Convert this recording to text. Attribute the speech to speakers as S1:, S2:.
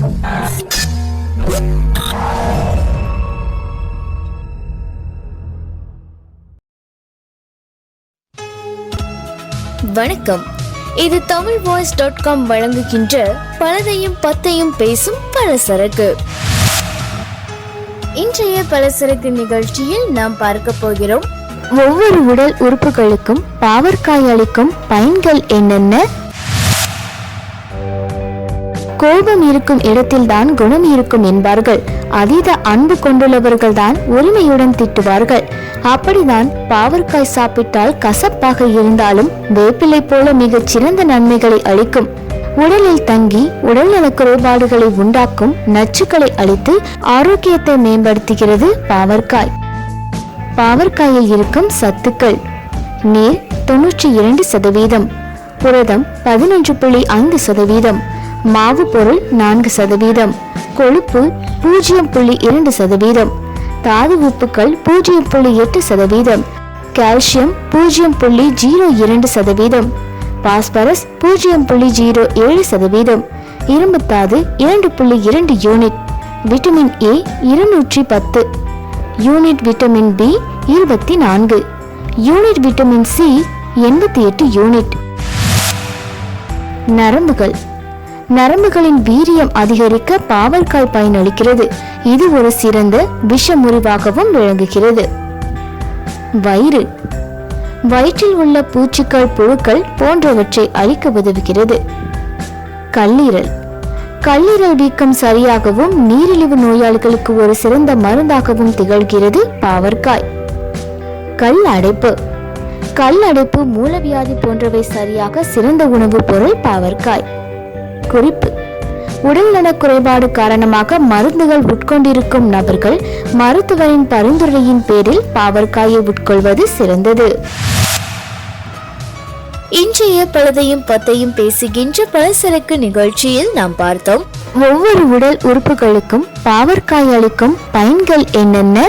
S1: வணக்கம். இது Tamil voice dot com வழங்குகின்ற பலதையும் பத்தையும் பேசும் பலசரக்கு. இன்றைய பலசரக்கு நிகழ்ச்சியில் நாம் பார்க்க போகிறோம். ஒவ்வொரு உடல் உறுப்புகளுக்கும் பாவற்காய் அளிக்கும் பயன்கள் என்னென்ன? கோபம் இருக்கும் இடத்தில்தான் குணம் இருக்கும் என்பார்கள். அதீத அன்பு கொண்டுள்ளவர்கள் தான் உரிமையுடன் திட்டுவார்கள். அப்படிதான் பாவற்காய் சாப்பிட்டால் கசப்பாக இருந்தாலும் வேப்பிலை போல மிகச் சிறந்த நன்மைகளை அளிக்கும். உடலில் தங்கி உடல்நல குறைபாடுகளை உண்டாக்கும் நச்சுக்களை அளித்து ஆரோக்கியத்தை மேம்படுத்துகிறது பாவற்காய். பாவற்காயில் இருக்கும் சத்துக்கள். நீர் தொன்னூற்றி இரண்டு சதவீதம். புரதம் பதினொன்று புள்ளி ஐந்து சதவீதம். மாவு பொருள் நான்கு சதவீதம் கொழுப்பு பூஜ்ஜியம் புள்ளி இரண்டு சதவீதம் தாது உப்புக்கள் பூஜ்ஜியம் புள்ளி எட்டு சதவீதம் கால்சியம் பூஜ்ஜியம் புள்ளி ஜீரோ இரண்டு சதவீதம் பாஸ்பரஸ் பூஜ்ஜியம் புள்ளி ஜீரோ ஏழு சதவீதம் இரும்புத்தாது இரண்டு புள்ளி இரண்டு யூனிட் விட்டமின் ஏ இருநூற்றி பத்து யூனிட் விட்டமின் பி இருபத்தி நான்கு யூனிட் விட்டமின் சி எண்பத்தி எட்டு யூனிட். நரம்புகள் நரம்புகளின் வீரியம் அதிகரிக்க பாவற்காய் பயனளிக்கிறது. இது ஒரு சிறந்த விஷ முறிவாகவும் விளங்குகிறது. வயிறு. வயிற்றில் உள்ள பூச்சிக்கள் புழுக்கள் போன்றவற்றை அழிக்க உதவுகிறது. கல்லீரல். கல்லீரல் வீக்கம் சரியாகவும் நீரிழிவு நோயாளிகளுக்கு ஒரு சிறந்த மருந்தாகவும் திகழ்கிறது பாவற்காய். கல் அடைப்பு. கல் அடைப்பு மூலவியாதி போன்றவை சரியாக சிறந்த உணவுப் பொருள் பாவற்காய். குறிப்பு. உடல்நல குறைபாடு காரணமாக மருந்துகள் உட்கொண்டிருக்கும் நபர்கள் மருத்துவரின் பரிந்துரையின் பேரில் பாவற்காயை உட்கொள்வது சிறந்தது. இன்றைய பழுதையும் பத்தையும் பேசுகின்ற பலசரக்கு நிகழ்ச்சியில் நாம் பார்த்தோம். ஒவ்வொரு உடல் உறுப்புகளுக்கும் பாவற்காய் அளிக்கும் பயன்கள் என்னென்ன?